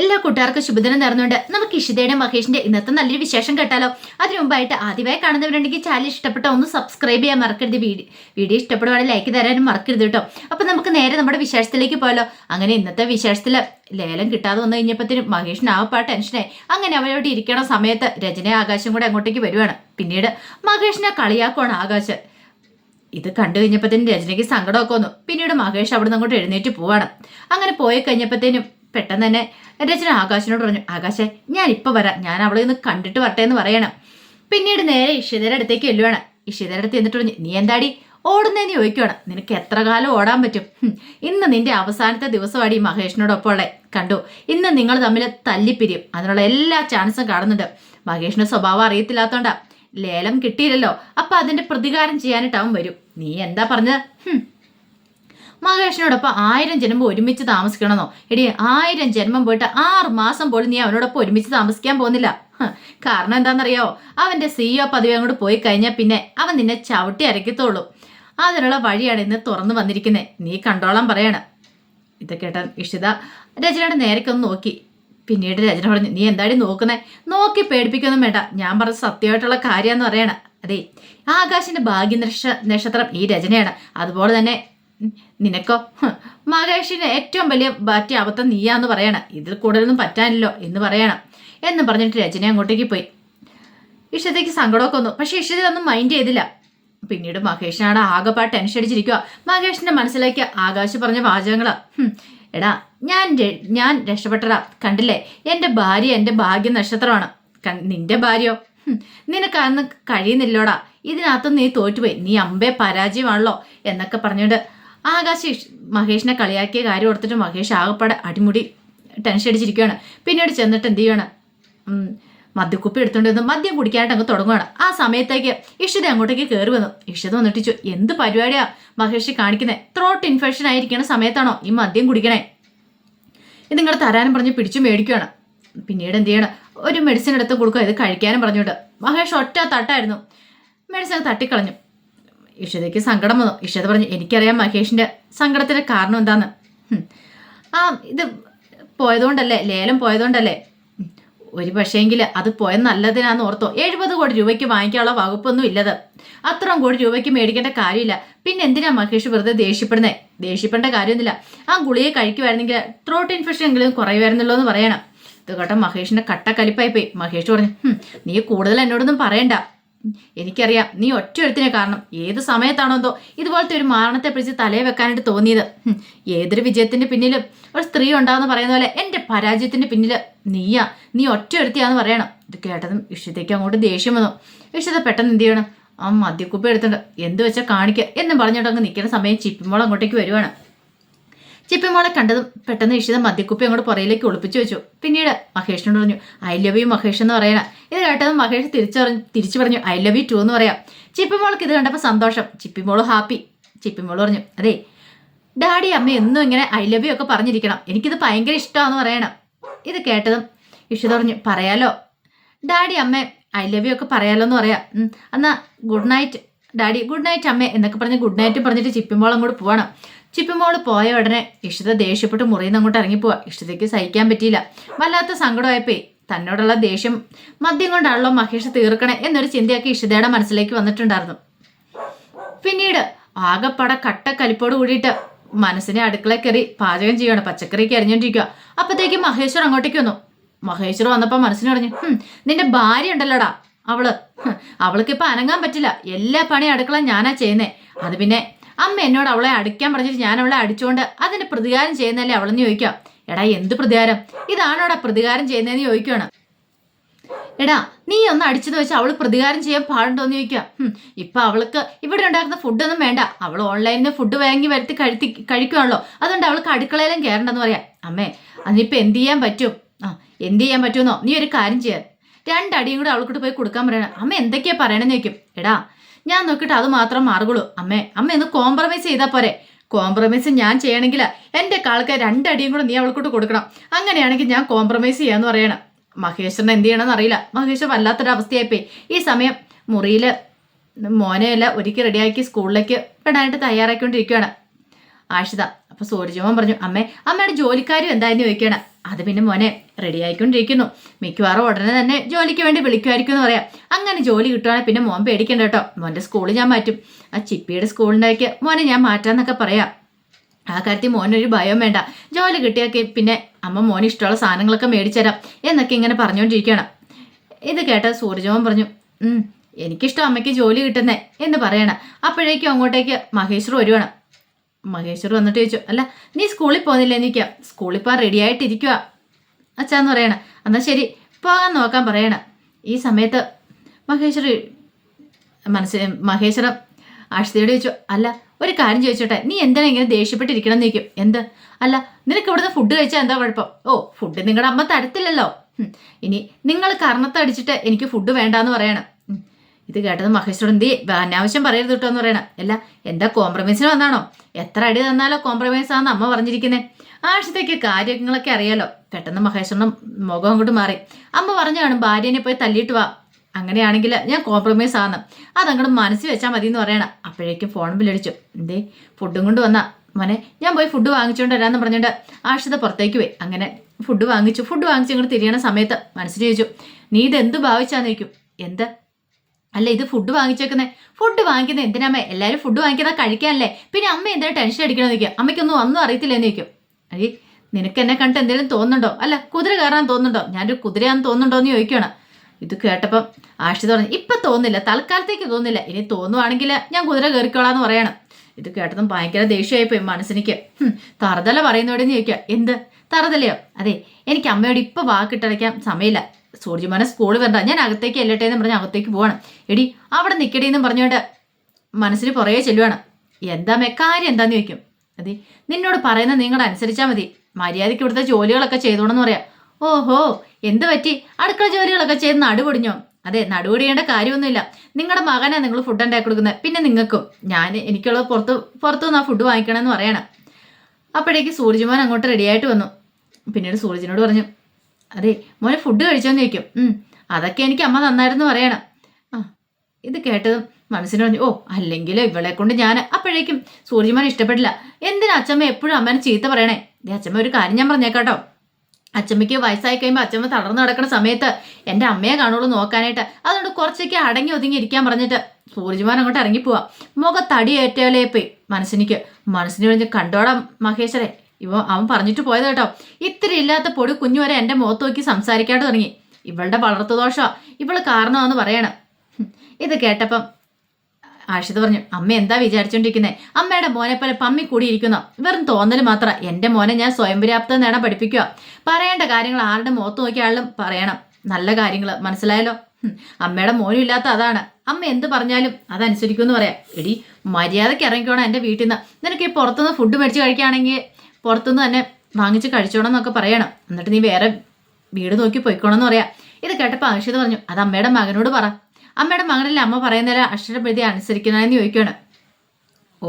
എല്ലാ കൂട്ടുകാർക്കും ശുഭദിനം നേർന്നുകൊണ്ട് നമുക്ക് ഇഷിതയുടെ മഹേഷിന്റെ ഇന്നത്തെ നല്ലൊരു വിശേഷം കേട്ടാലോ? അതിനു മുമ്പായിട്ട് ആദ്യമായി കാണുന്നവരുണ്ടെങ്കിൽ ചാനൽ ഇഷ്ടപ്പെട്ട ഒന്ന് സബ്സ്ക്രൈബ് ചെയ്യാൻ മറക്കരുത്. വീഡിയോ വീഡിയോ ഇഷ്ടപ്പെടുവാണെങ്കിൽ ലൈക്ക് തരാനും മറക്കരുത് കേട്ടോ. അപ്പൊ നമുക്ക് നേരെ നമ്മുടെ വിശേഷത്തിലേക്ക് പോയാലോ? അങ്ങനെ ഇന്നത്തെ വിശേഷത്തിൽ ലേലം കിട്ടാതെ വന്നു കഴിഞ്ഞപ്പോഴത്തേനും മഹേഷിന് ആവപ്പാ ടെൻഷനായി അങ്ങനെ അവരോട് ഇരിക്കണ സമയത്ത് രചന ആകാശം കൂടെ അങ്ങോട്ടേക്ക് വരുവാണ്. പിന്നീട് മഹേഷിനെ കളിയാക്കുവാണ് ആകാശ്. ഇത് കണ്ടു കഴിഞ്ഞപ്പോഴത്തേനും രചനയ്ക്ക് സങ്കടമൊക്കെ വന്നു. പിന്നീട് മഹേഷ് അവിടെ നിന്ന് അങ്ങോട്ട് എഴുന്നേറ്റ് പോവാണ്. അങ്ങനെ പോയി കഴിഞ്ഞപ്പോഴത്തേനും പെട്ടെന്ന് തന്നെ രചന ആകാശിനോട് പറഞ്ഞു ആകാശെ ഞാൻ ഇപ്പം വരാം. ഞാൻ അവളെ ഒന്ന് കണ്ടിട്ട് വരട്ടെ എന്ന് പറയണം. പിന്നീട് നേരെ ഇഷിതയുടെ അടുത്തേക്ക് ചെല്ലുവാണ്. ഇഷിതയുടെ അടുത്ത് എന്നിട്ട് പറഞ്ഞു നീ എന്താടി? ഓടുന്നതെന്ന് ചോദിക്കുവാണ്. നിനക്ക് എത്ര കാലം ഓടാൻ പറ്റും? ഇന്ന് നിന്റെ അവസാനത്തെ ദിവസമാണ് ഈ മഹേഷിനോടൊപ്പം ഉള്ളത്. കണ്ടു ഇന്ന് നിങ്ങൾ തമ്മിൽ തല്ലിപ്പിരിയും. അതിനുള്ള എല്ലാ ചാൻസും കാണുന്നുണ്ട്. മഹേഷിന്റെ സ്വഭാവം അറിയത്തില്ലാത്തോണ്ടാ. ലേലം കിട്ടിയില്ലല്ലോ. അപ്പൊ അതിന്റെ പ്രതികാരം ചെയ്യാനായിട്ട് അവൻ വരും. നീ എന്താ പറഞ്ഞത്? മഹേഷിനോടൊപ്പം ആയിരം ജന്മം ഒരുമിച്ച് താമസിക്കണമെന്നോ? എടി ആയിരം ജന്മം പോയിട്ട് ആറ് മാസം പോലും നീ അവനോടൊപ്പം ഒരുമിച്ച് താമസിക്കാൻ പോകുന്നില്ല. കാരണം എന്താണെന്നറിയോ? അവന്റെ സിഇഒ പദവി അങ്ങോട്ട് പോയി കഴിഞ്ഞാൽ പിന്നെ അവൻ നിന്നെ ചവിട്ടി അരക്കത്തുള്ളൂ അതിനുള്ള വഴിയാണ് ഇന്ന് തുറന്നു വന്നിരിക്കുന്നത് നീ കണ്ടോളാൻ പറയണം. ഇത് കേട്ട ഇഷിത രചനയുടെ നേരൊക്കെ ഒന്ന് നോക്കി. പിന്നീട് രചന പറഞ്ഞു നീ എന്താടി നോക്കുന്നേ? നോക്കി പേടിപ്പിക്കൊന്നും വേണ്ട. ഞാൻ പറഞ്ഞ സത്യമായിട്ടുള്ള കാര്യമെന്ന് പറയണ. അതെ ആകാശിന്റെ ഭാഗ്യ നക്ഷത്രം ഈ രചനയാണ്. അതുപോലെ തന്നെ നിനക്കോ? മഹേഷിന് ഏറ്റവും വലിയ ബാറ്റി അബദ്ധം നീയാന്ന് പറയണം. ഇതിൽ കൂടുതലൊന്നും പറ്റാനില്ലോ എന്ന് പറയണം. എന്ന് പറഞ്ഞിട്ട് രചന അങ്ങോട്ടേക്ക് പോയി. ഇഷ്ടത്തേക്ക് സങ്കടമൊക്കെ വന്നു. പക്ഷെ ഒന്നും മൈൻഡ് ചെയ്തില്ല. പിന്നീട് മഹേഷിനാണ് ആകെപ്പാട് ടെൻഷൻ അടിച്ചിരിക്കുക മഹേഷിന്റെ മനസ്സിലേക്ക് ആകാശ് പറഞ്ഞ വാചകങ്ങളാ. എടാ ഞാൻ ഞാൻ രക്ഷപ്പെട്ടടാ കണ്ടില്ലേ? എന്റെ ഭാര്യ എന്റെ ഭാഗ്യ നക്ഷത്രമാണ്. നിന്റെ ഭാര്യയോ? നിനക്ക് അന്ന് കഴിയുന്നില്ലോടാ. ഇതിനകത്ത് നീ തോറ്റുപോയി. നീ അമ്പേ പരാജയമാണല്ലോ എന്നൊക്കെ പറഞ്ഞുകൊണ്ട് ആകാശ് മഹേഷിനെ കളിയാക്കിയ കാര്യം ഓർത്തിട്ട് മഹേഷ് ആകപ്പാടെ അടിമുടി ടെൻഷൻ അടിച്ചിരിക്കുകയാണ് പിന്നീട് ചെന്നിട്ട് എന്ത് ചെയ്യണം മദ്യക്കുപ്പി എടുത്തുകൊണ്ട് വന്ന് മദ്യം കുടിക്കാനായിട്ട് അങ്ങ് തുടങ്ങുകയാണ് ആ സമയത്തേക്ക് ഇഷിത അങ്ങോട്ടേക്ക് കയറി വന്നു. ഇഷിത വന്നിട്ട് ചോ എന്ത് പരിപാടിയാ മഹേഷ് കാണിക്കുന്നത് ത്രോട്ട് ഇൻഫെക്ഷൻ ആയിരിക്കണ സമയത്താണോ ഈ മദ്യം കുടിക്കണേ? ഇത് നിങ്ങൾ തരാനും പറഞ്ഞ് പിടിച്ചു മേടിക്കുകയാണ് പിന്നീട് എന്ത് ചെയ്യണം? ഒരു മെഡിസിൻ എടുത്ത് കൊടുക്കുക. ഇത് കഴിക്കാനും പറഞ്ഞുകൊണ്ട് മഹേഷ് ഒറ്റ തട്ടായിരുന്നു. മെഡിസിൻ തട്ടിക്കളഞ്ഞു. ഇഷിതയ്ക്ക് സങ്കടം വന്നു. ഇഷത പറഞ്ഞു എനിക്കറിയാം മഹേഷിന്റെ സങ്കടത്തിന്റെ കാരണം എന്താന്ന്. ആ ഇത് പോയതുകൊണ്ടല്ലേ? ലേലം പോയതുകൊണ്ടല്ലേ. ഒരു പക്ഷേങ്കിൽ അത് പോയ നല്ലതിനാന്ന് ഓർത്തോ? എഴുപത് കോടി രൂപയ്ക്ക് വാങ്ങിക്കാനുള്ള വകുപ്പൊന്നും ഇല്ലത്. അത്രയും കോടി രൂപയ്ക്ക് മേടിക്കേണ്ട കാര്യമില്ല. പിന്നെ എന്തിനാ മഹേഷ് വെറുതെ ദേഷ്യപ്പെടുന്നേ? ദേഷ്യപ്പെടേണ്ട കാര്യമൊന്നുമില്ല. ആ ഗുളിയെ കഴിക്കുമായിരുന്നെങ്കിൽ ത്രോട്ട് ഇൻഫെക്ഷൻ എങ്കിലും കുറയുമായിരുന്നല്ലോ എന്ന് പറയണം. ഇത് കേട്ടോ മഹേഷിന്റെ കട്ട കലിപ്പായി പോയി. മഹേഷ് പറഞ്ഞു നീ കൂടുതൽ എന്നോടൊന്നും പറയണ്ട. എനിക്കറിയാം നീ ഒറ്റ ഒരുത്തിനെ കാരണം ഏത് സമയത്താണോ എന്തോ ഇതുപോലത്തെ ഒരു മാരണത്തെ പിടിച്ച് തലയെ വെക്കാനായിട്ട് തോന്നിയത്. ഏതൊരു വിജയത്തിന്റെ പിന്നിലും ഒരു സ്ത്രീ ഉണ്ടാവുന്ന പറയുന്ന പോലെ എന്റെ പരാജയത്തിന്റെ പിന്നിൽ നീയാ നീ ഒറ്റ ഒരുത്തിയാന്ന് പറയണം. ഇത് കേട്ടതും ഇഷ്ടത്തേക്ക് അങ്ങോട്ട് ദേഷ്യം വന്നു. ഇഷ്ടത പെട്ടെന്ന് എന്ത് ചെയ്യണം? ആ മദ്യക്കുപ്പി എടുത്തിട്ട് എന്ത് വെച്ചാൽ കാണിക്കുക എന്നും പറഞ്ഞിട്ട് അങ്ങ് നിൽക്കുന്ന സമയം ചിപ്പിമോൾ അങ്ങോട്ടേക്ക് വരുവാണ്. ചിപ്പിമോളെ കണ്ടതും പെട്ടെന്ന് ഇഷിത മദ്യക്കുപ്പി അങ്ങോട്ട് പുറയിലേക്ക് ഒളിപ്പിച്ചു വെച്ചു. പിന്നീട് മഹേഷിനോട് പറഞ്ഞു ഐ ലവ് യു മഹേഷ് എന്ന് പറയണ ഇത് കേട്ടതും മഹേഷ് തിരിച്ചു പറഞ്ഞു തിരിച്ചു പറഞ്ഞു ഐ ലവ് യു ടു എന്ന് പറയാം. ചിപ്പിമോൾക്ക് ഇത് കണ്ടപ്പോൾ സന്തോഷം. ചിപ്പിമോൾ ഹാപ്പി. ചിപ്പിമോൾ പറഞ്ഞു അതെ ഡാഡി അമ്മ എന്നും ഇങ്ങനെ ഐ ലവ് യു ഒക്കെ പറഞ്ഞിരിക്കണം. എനിക്കിത് ഭയങ്കര ഇഷ്ടമാണെന്ന് പറയണം. ഇത് കേട്ടതും ഇഷിത പറഞ്ഞു പറയാലോ. ഡാഡി അമ്മ ഐ ലവ് യു ഒക്കെ പറയാലോ എന്ന് പറയാം. എന്നാൽ എന്നാ good night daddy good night അമ്മേ എന്നൊക്കെ പറഞ്ഞ് ഗുഡ് നൈറ്റ് പറഞ്ഞിട്ട് ചിപ്പിമോൾ അങ്ങോട്ട് പോവാണ്. ചിപ്പിമോൾ പോയ ഉടനെ ഇഷിത ദേഷ്യപ്പെട്ട് മുറിയിൽ നിന്ന് അങ്ങോട്ട് ഇറങ്ങിപ്പോവാ. ഇഷിതയ്ക്ക് സഹിക്കാൻ പറ്റിയില്ല. വല്ലാത്ത സങ്കടമായപ്പോയി തന്നോടുള്ള ദേഷ്യം മദ്യം കൊണ്ടാണല്ലോ മഹേഷ് തീർക്കണേ എന്നൊരു ചിന്തയാക്കി ഇഷിതയുടെ മനസ്സിലേക്ക് വന്നിട്ടുണ്ടായിരുന്നു. പിന്നീട് ആകെപ്പട കട്ട കലിപ്പോട് കൂടിയിട്ട് മനസ്സിനെ അടുക്കള കയറി പാചകം ചെയ്യണം പച്ചക്കറിക്ക് അരിഞ്ഞോണ്ടിരിക്കുക അപ്പത്തേക്ക് മഹേശ്വർ അങ്ങോട്ടേക്ക് വന്നു. മഹേശ്വർ വന്നപ്പോ മനസ്സിന് പറഞ്ഞു നിന്റെ ഭാര്യ ഉണ്ടല്ലോടാ അവൾ. ഹ്, അവൾക്ക് ഇപ്പൊ അനങ്ങാൻ പറ്റില്ല. എല്ലാ പണിയും അടുക്കള ഞാനാ ചെയ്യുന്നേ. അത് പിന്നെ അമ്മ എന്നോട് അവളെ അടിക്കാൻ പറഞ്ഞിട്ട് ഞാൻ അവളെ അടിച്ചുകൊണ്ട് അതിന് പ്രതികാരം ചെയ്യുന്നല്ലേ അവളെന്ന് ചോദിക്കാം. എടാ എന്ത് പ്രതികാരം? ഇതാണോടാ പ്രതികാരം ചെയ്യുന്നതെന്ന് ചോദിക്കുകയാണ് എടാ നീ ഒന്ന് അടിച്ചെന്ന് വെച്ചാൽ അവൾ പ്രതികാരം ചെയ്യാൻ പാടുണ്ടോന്ന് ചോദിക്കാം ഇപ്പൊ അവൾക്ക് ഇവിടെ ഉണ്ടാക്കുന്ന ഫുഡൊന്നും വേണ്ട. അവൾ ഓൺലൈനിൽ നിന്ന് ഫുഡ് വാങ്ങി വരുത്തി കഴിത്തി കഴിക്കുവാണല്ലോ. അതുകൊണ്ട് അവൾക്ക് അടുക്കളയിലും കയറണ്ടെന്ന് പറയാം. അമ്മേ അതിനിപ്പോ എന്ത് ചെയ്യാൻ പറ്റും? ആ എന്ത് ചെയ്യാൻ പറ്റുമെന്നോ? നീ ഒരു കാര്യം ചെയ്യാൻ. രണ്ടടിയും കൂടെ അവൾക്കിട്ട് പോയി കൊടുക്കാൻ പറയണം. അമ്മ എന്തൊക്കെയാ പറയണെന്ന് ചോദിക്കും. എടാ ഞാൻ നോക്കിയിട്ട് അത് മാത്രം മാറുകയുള്ളൂ. അമ്മേ അമ്മ ഇന്ന് കോംപ്രമൈസ് ചെയ്താൽ പോരെ. കോംപ്രമൈസ് ഞാൻ ചെയ്യണമെങ്കിൽ എന്റെ കാൾക്ക് രണ്ടടിയും കൂടെ നീ അവൾക്കോട്ട് കൊടുക്കണം. അങ്ങനെയാണെങ്കിൽ ഞാൻ കോംപ്രമൈസ് ചെയ്യാന്ന് പറയണം. മഹേശ്വരൻ എന്ത് ചെയ്യണമെന്ന് അറിയില്ല. മഹേശ്വർ വല്ലാത്തൊരവസ്ഥയായിപ്പോയി. ഈ സമയം മുറിയിൽ മോനെയല്ല ഒരുക്കി റെഡിയാക്കി സ്കൂളിലേക്ക് പെടാനായിട്ട് തയ്യാറാക്കിക്കൊണ്ടിരിക്കുകയാണ്. ആഷിത അപ്പൊ സൂര്യജോമൻ പറഞ്ഞു അമ്മേ അമ്മയുടെ ജോലിക്കാരും എന്തായെന്ന് ചോദിക്കണം അത് പിന്നെ മോനെ റെഡി ആയിക്കൊണ്ടിരിക്കുന്നു. മിക്കവാറും ഉടനെ തന്നെ ജോലിക്ക് വേണ്ടി വിളിക്കുമായിരിക്കും എന്ന് പറയാം. അങ്ങനെ ജോലി കിട്ടുവാണെങ്കിൽ പിന്നെ മോൻ പേടിക്കണ്ട കേട്ടോ. മോന്റെ സ്കൂളിൽ ഞാൻ മാറ്റും. ആ ചിപ്പിയുടെ സ്കൂളിന്റെയൊക്കെ മോനെ ഞാൻ മാറ്റാമെന്നൊക്കെ പറയാം. ആ കാര്യത്തിൽ മോനൊരു ഭയം വേണ്ട. ജോലി കിട്ടിയൊക്കെ പിന്നെ അമ്മ മോന് ഇഷ്ടമുള്ള സാധനങ്ങളൊക്കെ മേടിച്ചു തരാം എന്നൊക്കെ ഇങ്ങനെ പറഞ്ഞുകൊണ്ടിരിക്കണം ഇത് കേട്ട സൂര്യജോൻ പറഞ്ഞു എനിക്കിഷ്ടം അമ്മയ്ക്ക് ജോലി കിട്ടുന്നേ എന്ന് പറയണം. അപ്പോഴേക്കും അങ്ങോട്ടേക്ക് മഹേശ്വർ വരുവാണ്. മഹേശ്വർ വന്നിട്ട് ചോദിച്ചു അല്ല നീ സ്കൂളിൽ പോകുന്നില്ല എനിക്ക സ്കൂളിൽ പോകാൻ റെഡി ആയിട്ടിരിക്കുക അച്ഛാന്ന് പറയണ. എന്നാൽ ശരി പോകാൻ നോക്കാൻ പറയണ. ഈ സമയത്ത് മഹേശ്വർ മനസ്സിൽ മഹേശ്വരം അക്ഷതയോട് ചോദിച്ചു അല്ല ഒരു കാര്യം ചോദിച്ചോട്ടെ നീ എന്തിനാ ഇങ്ങനെ ദേഷ്യപ്പെട്ടിരിക്കണം നിൽക്കും എന്ത്? അല്ല നിനക്ക് ഇവിടുന്ന് ഫുഡ് കഴിച്ചാൽ എന്താ കുഴപ്പം? ഓ ഫുഡ് നിങ്ങളുടെ അമ്മ തരത്തില്ലല്ലോ. ഇനി നിങ്ങൾ കർണത്തടിച്ചിട്ട് എനിക്ക് ഫുഡ് വേണ്ടാന്ന് പറയണം. ഇത് കേട്ടത് മഹേശ്വരൻ എന്തി അനാവശ്യം പറയരുത് കേട്ടോ എന്ന് പറയണം. അല്ല എന്താ കോംപ്രമൈസിന് വന്നാണോ? എത്ര അടി തന്നാലോ കോംപ്രമൈസ് ആണെന്ന് അമ്മ പറഞ്ഞിരിക്കുന്നത് ആഴ്ചത്തേക്ക് കാര്യങ്ങളൊക്കെ അറിയാലോ. പെട്ടെന്ന് മഹേശ്വരനും മുഖം അങ്ങോട്ട് മാറി. അമ്മ പറഞ്ഞു കാണും ഭാര്യനെ പോയി തല്ലിയിട്ട് വാ. അങ്ങനെയാണെങ്കിൽ ഞാൻ കോംപ്രമൈസ് ആന്ന്. അതങ്ങോട്ട് മനസ്സിൽ വെച്ചാൽ മതി എന്ന് പറയണം. അപ്പോഴേക്കും ഫോൺ ബില്ലടിച്ചു എന്തേ? ഫുഡും കൊണ്ട് വന്നാ. മോനെ ഞാൻ പോയി ഫുഡ് വാങ്ങിച്ചുകൊണ്ട് വരാമെന്ന് പറഞ്ഞിട്ട് ആഷിത പുറത്തേക്ക് പോയി. അങ്ങനെ ഫുഡ് വാങ്ങിച്ചു. ഫുഡ് വാങ്ങിച്ച് ഇങ്ങോട്ട് തിരിയണ സമയത്ത് മനസ്സിൽ ചോദിച്ചു നീ ഇതെന്ത് ഭാവിച്ചാന്ന് ചോദിക്കും? എന്ത്? അല്ല ഇത് ഫുഡ് വാങ്ങിച്ചേക്കുന്നേ. ഫുഡ് വാങ്ങിക്കുന്നത് എന്തിനമ്മ? എല്ലാവരും ഫുഡ് വാങ്ങിക്കുന്നത് കഴിക്കാനല്ലേ? പിന്നെ അമ്മ എന്തിനാ ടെൻഷൻ അടിക്കണമെന്ന് നിൽക്കുക അമ്മയ്ക്കൊന്നും ഒന്നും അറിയത്തില്ല എന്ന് ചോദിക്കും. അരി നിനക്ക് എന്നെ കണ്ടിട്ട് എന്തെങ്കിലും തോന്നുന്നുണ്ടോ? അല്ല കുതിര കയറാൻ തോന്നുന്നുണ്ടോ? ഞാനൊരു കുതിരയാന്ന് തോന്നുന്നുണ്ടോ എന്ന് ചോദിക്കണം ഇത് കേട്ടപ്പം ആഷി പറഞ്ഞു ഇപ്പം തോന്നില്ല തൽക്കാലത്തേക്ക് തോന്നില്ല ഇനി തോന്നുവാണെങ്കിൽ ഞാൻ കുതിര കയറിക്കോളാന്ന് പറയണം. ഇത് കേട്ടതും ഭയങ്കര ദേഷ്യമായിപ്പോയി മനസ്സിനിക്ക്. തറുതല പറയുന്നോടെന്ന് ചോദിക്കുക എന്ത്? തറുതലയോ? അതെ എനിക്ക് അമ്മയോട് ഇപ്പം വാക്കിട്ടടയ്ക്കാൻ സമയമില്ല. സൂര്യമാനെ സ്കൂളിൽ വരണ്ട. ഞാൻ അകത്തേക്ക് അല്ലട്ടെ എന്ന് പറഞ്ഞ് അകത്തേക്ക് പോവാണ്. എടി അവിടെ നിൽക്കടി എന്നും പറഞ്ഞുകൊണ്ട് മനസ്സിൽ പുറകെ ചെല്ലുവാണ്. എന്താ മേ കാര്യം എന്താന്ന് ചോദിക്കും. അതെ നിന്നോട് പറയുന്ന നിങ്ങൾ അനുസരിച്ചാൽ മതി. മര്യാദയ്ക്ക് ഇവിടുത്തെ ജോലികളൊക്കെ ചെയ്തോണെന്ന് പറയാം. ഓഹോ എന്ത് പറ്റി? അടുക്കള ജോലികളൊക്കെ ചെയ്ത് നടുപൊടിഞ്ഞോ അതെ നടുപൊടിയേണ്ട കാര്യമൊന്നുമില്ല. നിങ്ങളുടെ മകനാണ് നിങ്ങൾ ഫുഡ് ഉണ്ടാക്കി കൊടുക്കുന്നത് പിന്നെ നിങ്ങൾക്കും. ഞാൻ എനിക്കുള്ള പുറത്ത് പുറത്തു നിന്ന് ആ ഫുഡ് വാങ്ങിക്കണമെന്ന് പറയണം. അപ്പോഴേക്ക് സൂരജ്മോൻ അങ്ങോട്ട് റെഡിയായിട്ട് വന്നു. പിന്നീട് സൂരജിനോട് പറഞ്ഞു അതെ മോനെ ഫുഡ് കഴിച്ചോന്ന് ചോദിക്കും. അതൊക്കെ എനിക്ക് അമ്മ തന്നായിരുന്നു പറയണം. ആ ഇത് കേട്ടതും മനസ്സിന് പറഞ്ഞു ഓ അല്ലെങ്കിൽ ഇവളെ കൊണ്ട് ഞാൻ അപ്പോഴേക്കും സൂര്യമാൻ ഇഷ്ടപ്പെട്ടില്ല എന്തിനാ അച്ഛമ്മ എപ്പോഴും അമ്മേനെ ചീത്ത പറയണേ? അച്ഛമ്മ ഒരു കാര്യം ഞാൻ പറഞ്ഞേക്കാട്ടോ. അച്ഛമ്മയ്ക്ക് വയസ്സായി കഴിയുമ്പോൾ അച്ഛമ്മ തളർന്നു നടക്കുന്ന സമയത്ത് എന്റെ അമ്മയെ കാണുള്ളൂ നോക്കാനായിട്ട്. അതുകൊണ്ട് കുറച്ചൊക്കെ അടങ്ങി ഒതുങ്ങി ഇരിക്കാൻ പറഞ്ഞിട്ട് സൂര്യമാൻ അങ്ങോട്ട് ഇറങ്ങിപ്പോവാ. ഏറ്റവും പോയി മനസ്സിനിക്ക്. മനസ്സിന് പറഞ്ഞ് കണ്ടോടാം മഹേശ്വരെ. ഇവ അവൻ പറഞ്ഞിട്ട് പോയത് കേട്ടോ. ഇത്തിരി ഇല്ലാത്ത പൊടി കുഞ്ഞു വരെ എന്റെ മുഖത്ത് നോക്കി സംസാരിക്കാണ്ട് തുടങ്ങി. ഇവളുടെ വളർത്തു ദോഷമാ ഇവൾ കാരണമാണെന്ന് പറയണം. ഇത് കേട്ടപ്പം ആഷിത് പറഞ്ഞു അമ്മ എന്താ വിചാരിച്ചോണ്ടിരിക്കുന്നത് അമ്മയുടെ മോനെ പോലെ പമ്മി കൂടിയിരിക്കുന്നു. വെറും തോന്നൽ മാത്രം. എന്റെ മോനെ ഞാൻ സ്വയം പര്യാപ്തം നേടാൻ പഠിപ്പിക്കുക പറയേണ്ട കാര്യങ്ങൾ ആരുടെ മുഖത്ത് നോക്കിയാളും പറയണം. നല്ല കാര്യങ്ങൾ മനസ്സിലായല്ലോ? അമ്മയുടെ മോനും ഇല്ലാത്ത അതാണ്. അമ്മ എന്ത് പറഞ്ഞാലും അതനുസരിക്കുമെന്ന് പറയാം. എടി മര്യാദയ്ക്ക് ഇറങ്ങിക്കോണം എന്റെ വീട്ടിൽ നിന്ന് നിനക്ക് ഈ പുറത്തുനിന്ന് ഫുഡ് മേടിച്ച് കഴിക്കുകയാണെങ്കിൽ പുറത്തുനിന്ന് തന്നെ വാങ്ങിച്ച് കഴിച്ചോണം എന്നൊക്കെ പറയണം. എന്നിട്ട് നീ വേറെ വീട് നോക്കി പോയിക്കോണം എന്ന് പറയാം. ഇത് കേട്ടപ്പോൾ ആഷിത് പറഞ്ഞു അത് അമ്മയുടെ മകനോട് പറ. അമ്മയുടെ മകനല്ലേ അമ്മ പറയുന്നതിൽ അക്ഷരപ്രതി അനുസരിക്കണമെന്ന് ചോദിക്കുകയാണ്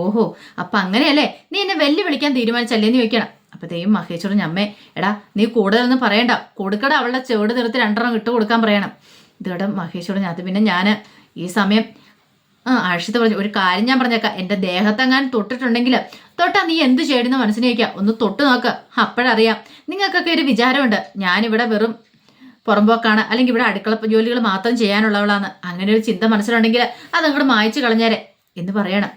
ഓഹോ അപ്പൊ അങ്ങനെയല്ലേ? നീ എന്നെ വെല്ലു വിളിക്കാൻ തീരുമാനിച്ചല്ലേ എന്ന് ചോദിക്കണം. അപ്പത്തേയും മഹേശ്വരൻ പറഞ്ഞു, അമ്മേ എടാ നീ കൂടുതലൊന്നും പറയണ്ട. കൊടുക്കട അവളുടെ ചെവിട് നിർത്തി രണ്ടെണ്ണം ഇട്ട് കൊടുക്കാൻ പറയണം. ഇതോടെ മഹേശ്വരൻ അത് പിന്നെ ഞാൻ ഈ സമയം ആ ആഷിത്ത് പറഞ്ഞു ഒരു കാര്യം ഞാൻ പറഞ്ഞേക്കാം. എന്റെ ദേഹത്തെങ്ങാൻ തൊട്ടിട്ടുണ്ടെങ്കിൽ തൊട്ടാ നീ എന്ത് ചെയ്യണമെന്ന് മനസ്സിലാക്കുക ഒന്ന് തൊട്ട് നോക്ക്. അപ്പോഴറിയാം. നിങ്ങൾക്കൊക്കെ ഒരു വിചാരമുണ്ട്. ഞാനിവിടെ വെറും പുറമ്പോക്കാണ്. അല്ലെങ്കിൽ ഇവിടെ അടുക്കള ജോലികൾ മാത്രം ചെയ്യാനുള്ളവളാണ്. അങ്ങനെ ഒരു ചിന്ത മനസ്സിലുണ്ടെങ്കിൽ അതങ്ങോട്ട് മായച്ചു കളഞ്ഞേരെ എന്ന് പറയണം.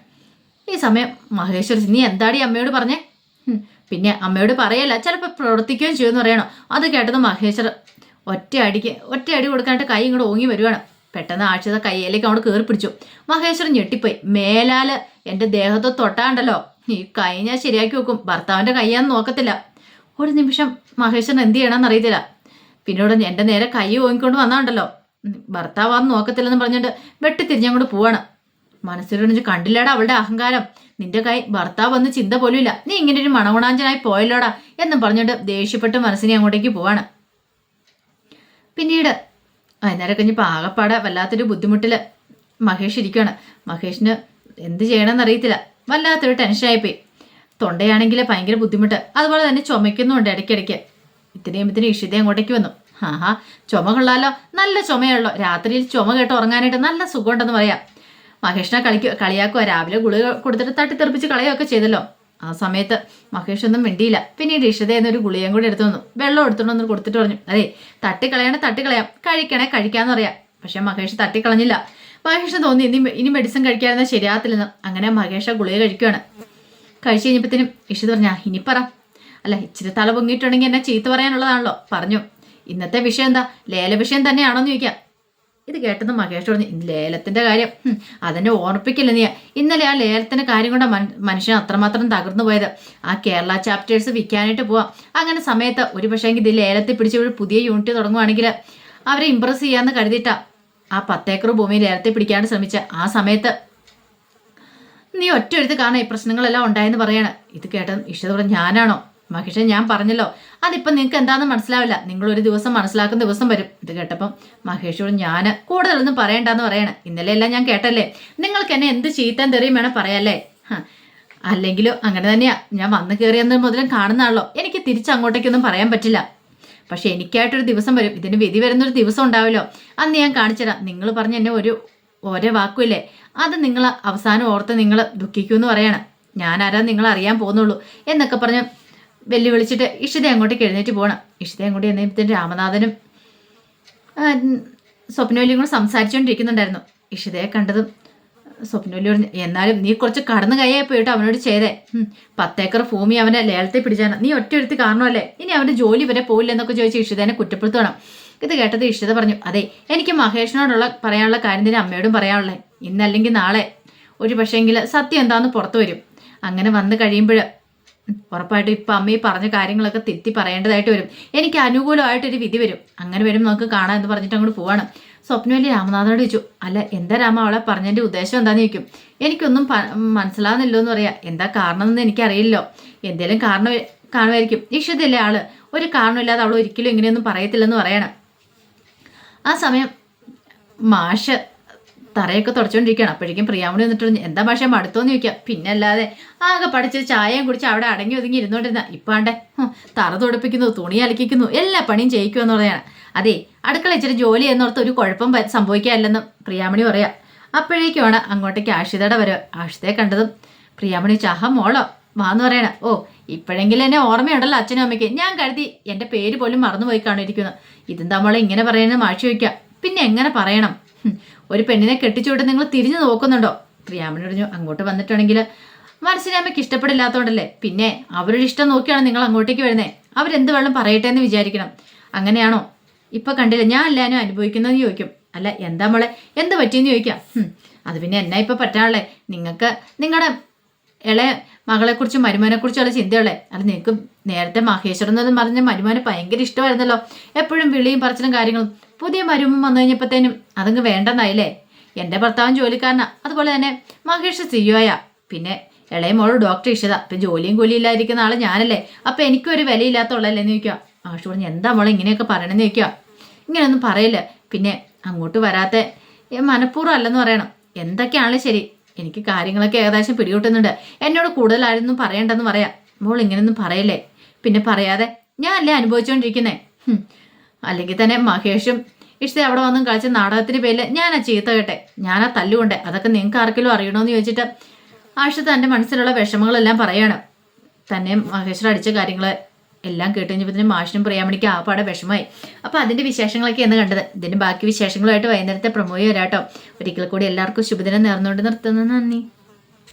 ഈ സമയം മഹേശ്വർ നീ എന്താടി അമ്മയോട് പറഞ്ഞേ? പിന്നെ അമ്മയോട് പറയല്ല. ചിലപ്പോൾ പ്രവർത്തിക്കുകയും ചെയ്യുമെന്ന് പറയണം. അത് കേട്ടത് മഹേശ്വർ ഒറ്റ അടിക്ക് ഒറ്റ അടി കൊടുക്കാനായിട്ട് കൈ ഇങ്ങോട്ട് ഓങ്ങി വരുവാണ്. പെട്ടെന്ന് ആഴ്ചത കയ്യിലേക്ക് അവിടെ കയറി പിടിച്ചു മഹേശ്വരൻ ഞെട്ടിപ്പോയി. മേലാൽ എന്റെ ദേഹത്ത് തൊട്ടാണ്ടല്ലോ. ഈ കൈ ഞാൻ ശരിയാക്കി വെക്കും. ഭർത്താവിന്റെ കൈയാന്ന് നോക്കത്തില്ല. ഒരു നിമിഷം മഹേശ്വരൻ എന്ത് ചെയ്യണമെന്ന് അറിയത്തില്ല. പിന്നീട് എന്റെ നേരെ കൈ ഓങ്ങിക്കൊണ്ട് വന്നാണ്ടല്ലോ. ഭർത്താവ് ഭർത്താവാന്ന് നോക്കത്തില്ലെന്ന് പറഞ്ഞിട്ട് വെട്ടി തിരിഞ്ഞങ്ങോട്ട് പോവാണ്. മനസ്സിലൊഴിഞ്ഞ് കണ്ടില്ലടാ അവളുടെ അഹങ്കാരം. നിന്റെ കൈ ഭർത്താവ് വന്ന് ചിന്ത പോലും ഇല്ല നീ ഇങ്ങനെ ഒരു മണഗുണാഞ്ചനായി പോയല്ലോടാ എന്നും പറഞ്ഞിട്ട് ദേഷ്യപ്പെട്ട് മനസ്സിനെ അങ്ങോട്ടേക്ക് പോവാണ്. പിന്നീട് വൈകുന്നേരം കഴിഞ്ഞപ്പോൾ ആകപ്പാടെ വല്ലാത്തൊരു ബുദ്ധിമുട്ടിൽ മഹേഷ് ഇരിക്കുകയാണ് മഹേഷിന് എന്ത് ചെയ്യണമെന്ന് അറിയത്തില്ല. വല്ലാത്തൊരു ടെൻഷനായിപ്പോയി തൊണ്ടയാണെങ്കിൽ ഭയങ്കര ബുദ്ധിമുട്ട്. അതുപോലെ തന്നെ ചുമയ്ക്കുന്നുണ്ട് ഇടയ്ക്കിടയ്ക്ക്. ഇത്രയും ഇത്തിരി ഇഷിത അങ്ങോട്ടേക്ക് വന്നു. ആഹാ ചുമ കൊള്ളാലോ. നല്ല ചുമയുള്ളോ രാത്രിയിൽ ചുമ കേട്ട് ഉറങ്ങാനായിട്ട് നല്ല സുഖമുണ്ടെന്ന് പറയാം. മഹേഷിനെ കളിക്കുക കളിയാക്കുക രാവിലെ ഗുളിക കൊടുത്തിട്ട് തട്ടിത്തെറിപ്പിച്ച് കളയുകയൊക്കെ ചെയ്തല്ലോ. ആ സമയത്ത് മഹേഷ് ഒന്നും മിണ്ടിയില്ല. പിന്നീട് ഇഷിത എന്നൊരു ഗുളിയും കൂടി എടുത്തു വന്നു വെള്ളം എടുത്തോണ്ട് കൊടുത്തിട്ട് പറഞ്ഞു അതെ തട്ടിക്കളയണേ തട്ടിക്കളയാം. കഴിക്കണേ കഴിക്കാന്ന് പറയാം. പക്ഷെ മഹേഷ് തട്ടിക്കളഞ്ഞില്ല. മഹേഷ് തോന്നി ഇനി ഇനി മെഡിസിൻ കഴിക്കാതെ ശരിയാകത്തില്ലെന്ന്. അങ്ങനെ മഹേഷ് ആ ഗുളിക കഴിക്കുകയാണ് കഴിച്ചു കഴിഞ്ഞപ്പോഴത്തേനും ഇഷിത പറഞ്ഞാ ഇനി പറ. അല്ല ഇച്ചിരി തല പൊങ്ങിയിട്ടുണ്ടെങ്കിൽ എന്നെ ചീത്ത പറയാനുള്ളതാണല്ലോ. പറഞ്ഞു ഇന്നത്തെ വിഷയം എന്താ? ലേല വിഷയം തന്നെയാണോ എന്ന് ചോദിക്കാം. ഇത് കേട്ടെന്ന് മഹേഷ് പറഞ്ഞു "ഇന്ന് ലേലത്തിന്റെ കാര്യം. അതെന്നെ ഓർപ്പിക്കില്ല നീ? ഇന്നലെ ആ ലേലത്തിന്റെ കാര്യം കൊണ്ട് മനുഷ്യൻ അത്രമാത്രം തകർന്നു പോയത്. ആ കേരള ചാപ്റ്റേഴ്സ് വിൽക്കാനായിട്ട് പോവാം. അങ്ങനെ സമയത്ത് ഒരു പക്ഷേ ഇത് ലേലത്തിൽ പിടിച്ച് ഒരു പുതിയ യൂണിറ്റ് തുടങ്ങുവാണെങ്കിൽ അവരെ ഇമ്പ്രസ് ചെയ്യാന്ന് കരുതിയിട്ടാ ആ പത്തേക്കർ ഭൂമി ലേലത്തിൽ പിടിക്കാൻ ശ്രമിച്ച ആ സമയത്ത് നീ ഒറ്റ എഴുത്ത് കാണാൻ ഈ പ്രശ്നങ്ങളെല്ലാം ഉണ്ടായെന്ന് പറയാണ്. ഇത് കേട്ടത് ഇഷ്ടത പറഞ്ഞ ഞാനാണോ? മഹിഷ ഞാൻ പറഞ്ഞല്ലോ. അതിപ്പം നിങ്ങൾക്ക് എന്താണെന്ന് മനസ്സിലാവില്ല. നിങ്ങൾ ഒരു ദിവസം മനസ്സിലാക്കുന്ന ദിവസം വരും. ഇത് കേട്ടപ്പം മഹേഷോട് ഞാൻ കൂടുതലൊന്നും പറയണ്ടെന്ന് പറയണേ. ഇന്നലെ എല്ലാം ഞാൻ കേട്ടല്ലേ? നിങ്ങൾക്ക് എന്നെ എന്ത് ചീത്തൻ തെറിയും വേണം പറയാല്ലേ? അല്ലെങ്കിലും അങ്ങനെ തന്നെയാ. ഞാൻ വന്നു കയറിയെന്ന് മുതലും കാണുന്നതാണല്ലോ എനിക്ക് തിരിച്ചങ്ങോട്ടേക്കൊന്നും പറയാൻ പറ്റില്ല. പക്ഷെ എനിക്കായിട്ടൊരു ദിവസം വരും. ഇതിന് വിധി വരുന്നൊരു ദിവസം ഉണ്ടാവില്ലോ. അന്ന് ഞാൻ കാണിച്ചുതരാം നിങ്ങൾ പറഞ്ഞ എന്നെ ഒരു ഓരോ വാക്കുമില്ലേ? അത് നിങ്ങൾ അവസാനം ഓർത്ത് നിങ്ങൾ എന്ന് പറയണം. ഞാനാരാ നിങ്ങൾ അറിയാൻ പോകുന്നുള്ളൂ എന്നൊക്കെ പറഞ്ഞ് വെല്ലുവിളിച്ചിട്ട് ഇഷിത അങ്ങോട്ടേക്ക് എഴുന്നേറ്റ് പോകണം ഇഷിത അങ്ങോട്ട് എന്നേപ്പത്തിന് രാമനാഥനും സ്വപ്നവല്ലിയും കൂടെ സംസാരിച്ചുകൊണ്ടിരിക്കുന്നുണ്ടായിരുന്നു ഇഷിതയെ കണ്ടതും സ്വപ്നവല്ലി പറഞ്ഞു എന്നാലും നീ കുറച്ച് കടന്നു കൈയായി പോയിട്ട് അവനോട് ചെയ്തേ. പത്തേക്കർ ഭൂമി അവനെ ലേലത്തിൽ പിടിച്ചാണ്. നീ ഒറ്റ എടുത്ത് കാരണമല്ലേ? ഇനി അവന്റെ ജോലി വരെ പോയില്ല എന്നൊക്കെ ചോദിച്ച് ഇഷിതേനെ കുറ്റപ്പെടുത്തണം ഇത് കേട്ടത് ഇഷിത പറഞ്ഞു അതെ എനിക്ക് മഹേഷിനോടുള്ള പറയാനുള്ള കാര്യം തന്നെ അമ്മയോടും പറയാനുള്ളേ. ഇന്നല്ലെങ്കിൽ നാളെ. ഒരു പക്ഷേങ്കിൽ സത്യം എന്താണെന്ന് പുറത്തു വരും. അങ്ങനെ വന്നു കഴിയുമ്പോൾ ഉറപ്പായിട്ടും ഇപ്പം അമ്മ ഈ പറഞ്ഞ കാര്യങ്ങളൊക്കെ തെറ്റി പറയേണ്ടതായിട്ട് വരും. എനിക്ക് അനുകൂലമായിട്ടൊരു വിധി വരും. അങ്ങനെ വരും നമുക്ക് കാണാം എന്ന് പറഞ്ഞിട്ട് അങ്ങോട്ട് പോവാണ്. സ്വപ്നവല്ലി രാമനാഥനോട് ചോദിച്ചു അല്ല എന്താ രാമ അവളെ പറഞ്ഞതിന്റെ ഉദ്ദേശം എന്താണെന്ന് ചോദിക്കും? എനിക്കൊന്നും മനസ്സിലാകുന്നില്ലോ എന്ന് പറയാം. എന്താ കാരണം എന്ന് എനിക്കറിയില്ലോ എന്തേലും കാരണം കാണുമായിരിക്കും ഇഷ്ടത്തില്ലേ ആൾ? ഒരു കാരണമില്ലാതെ അവൾ ഒരിക്കലും ഇങ്ങനെയൊന്നും പറയത്തില്ലെന്ന് പറയണം. ആ സമയം മാഷ് തറയൊക്കെ തുടച്ചുകൊണ്ടിരിക്കുകയാണ് അപ്പോഴേക്കും പ്രിയാമണി വന്നിട്ട് എന്താ മാഷെ മടുത്തോന്ന് ചോദിക്കുക പിന്നെ അല്ലാതെ ആകെ പഠിച്ച് ചായയും കുടിച്ച് അവിടെ അടങ്ങി ഒതുങ്ങി ഇരുന്നോണ്ടിരുന്ന ഇപ്പാണ്ടെ തറ തുടപ്പിക്കുന്നു തുണി അലക്കിക്കുന്നു എല്ലാ പണിയും ചെയ്യിക്കുമെന്ന് പറയാണ് അതെ അടുക്കള ഇച്ചിരി ജോലി എന്നോർത്ത് ഒരു കുഴപ്പം സംഭവിക്കാനില്ലെന്ന് പ്രിയാമണി പറയാം. അപ്പോഴേക്കുമാണ് അങ്ങോട്ടേക്ക് ആഷിതയുടെ വരവ്. ആഷിതയെ കണ്ടതും പ്രിയാമണി ചാഹ മോളോ വാന്ന് പറയണ. ഓ ഇപ്പോഴെങ്കിലും എന്നെ ഓർമ്മയുണ്ടല്ലോ അച്ഛനും അമ്മയ്ക്ക്. ഞാൻ കരുതി എന്റെ പേര് പോലും മറന്നുപോയി കാണിരിക്കുന്നു ഇതെന്താ മോളെ ഇങ്ങനെ പറയുന്നത് മാഷി വയ്ക്കുക പിന്നെ എങ്ങനെ പറയണം? ഒരു പെണ്ണിനെ കെട്ടിച്ചുവിട്ട് നിങ്ങൾ തിരിഞ്ഞു നോക്കുന്നുണ്ടോ? പ്രിയാമണി പറഞ്ഞു അങ്ങോട്ട് വന്നിട്ടുണ്ടെങ്കിൽ അമ്മയ്ക്ക് ഇഷ്ടപ്പെടില്ലാത്തതുകൊണ്ടല്ലേ പിന്നെ അവരുടെ ഇഷ്ടം നോക്കിയാണ് നിങ്ങൾ അങ്ങോട്ടേക്ക് വരുന്നത് അവരെന്ത് വേണം പറയട്ടെ എന്ന് വിചാരിക്കണം. അങ്ങനെയാണോ? ഇപ്പൊ കണ്ടില്ല ഞാൻ എല്ലാവരും അനുഭവിക്കുന്നതെന്ന് ചോദിക്കും. അല്ല എന്താ മോളെ? എന്ത് പറ്റിയെന്ന് ചോദിക്കാം. അത് പിന്നെ എന്നാ ഇപ്പൊ പറ്റാനുള്ളേ. നിങ്ങൾക്ക് നിങ്ങളുടെ ഇളയ മകളെക്കുറിച്ചും മരുമോനെക്കുറിച്ചുള്ള ചിന്തയുള്ളേ അത് നിങ്ങൾക്ക് നേരത്തെ മഹേശ്വരൻ എന്നും പറഞ്ഞ മരുമോനെ ഭയങ്കര ഇഷ്ടമായിരുന്നല്ലോ. എപ്പോഴും വിളിയും പറച്ചിലും കാര്യങ്ങളും. പുതിയ മരുമം വന്നു കഴിഞ്ഞപ്പോഴത്തേനും അതങ്ങ് വേണ്ടെന്നായില്ലേ? എന്റെ ഭർത്താവും ജോലിക്കാരനാ. അതുപോലെ തന്നെ മഹേഷ് സിയോയാ പിന്നെ ഇളയ മോൾ ഡോക്ടർ ഇഷിത. ഇപ്പം ജോലിയും കൂലിയില്ലായിരിക്കുന്ന ആൾ ഞാനല്ലേ. അപ്പം എനിക്കൊരു വിലയില്ലാത്തുള്ളല്ലേ എന്ന് ചോദിക്കുക മഹേഷ് പറഞ്ഞു എന്താ മോളെ ഇങ്ങനെയൊക്കെ പറയണമെന്ന് ചോദിക്കുക ഇങ്ങനെയൊന്നും പറയില്ല. പിന്നെ അങ്ങോട്ട് വരാത്ത മനഃപൂർവം അല്ലെന്ന് പറയണം. എന്തൊക്കെയാണെങ്കിലും ശരി. എനിക്ക് കാര്യങ്ങളൊക്കെ ഏകദേശം പിടികൂട്ടുന്നുണ്ട്. എന്നോട് കൂടുതലായിരുന്നു പറയണ്ടെന്ന് പറയാം. മോൾ ഇങ്ങനെയൊന്നും പറയല്ലേ. പിന്നെ പറയാതെ ഞാനല്ലേ അനുഭവിച്ചുകൊണ്ടിരിക്കുന്നേ. അല്ലെങ്കിൽ തന്നെ മഹേഷും ഇഷ്ട അവിടെ വന്നും കളിച്ച നാടകത്തിന്റെ പേരിൽ ഞാനാ ചീത്ത കേട്ടെ ഞാനാ തല്ലുകൊണ്ട് അതൊക്കെ നിങ്ങൾക്ക് ആർക്കെങ്കിലും അറിയണമെന്ന് ചോദിച്ചിട്ട് ആഷ തന്റെ മനസ്സിലുള്ള വിഷമങ്ങളെല്ലാം പറയാണ്. തന്നെ മഹേഷ് അടിച്ച കാര്യങ്ങൾ എല്ലാം കേട്ട് കഴിഞ്ഞപ്പോൾ തന്നെ മാഷിനും പ്രിയാമണിക്ക് ആ പാടെ വിഷമമായി. അപ്പോൾ അതിന്റെ വിശേഷങ്ങളൊക്കെ എന്ന് കണ്ടത്. ഇതിന്റെ ബാക്കി വിശേഷങ്ങളുമായിട്ട് വൈകുന്നേരത്തെ പ്രമോയി വരാട്ടോ. ഒരിക്കൽ കൂടി എല്ലാവർക്കും ശുഭദിനം നേർന്നുകൊണ്ട് നിർത്തുന്നു. നന്ദി.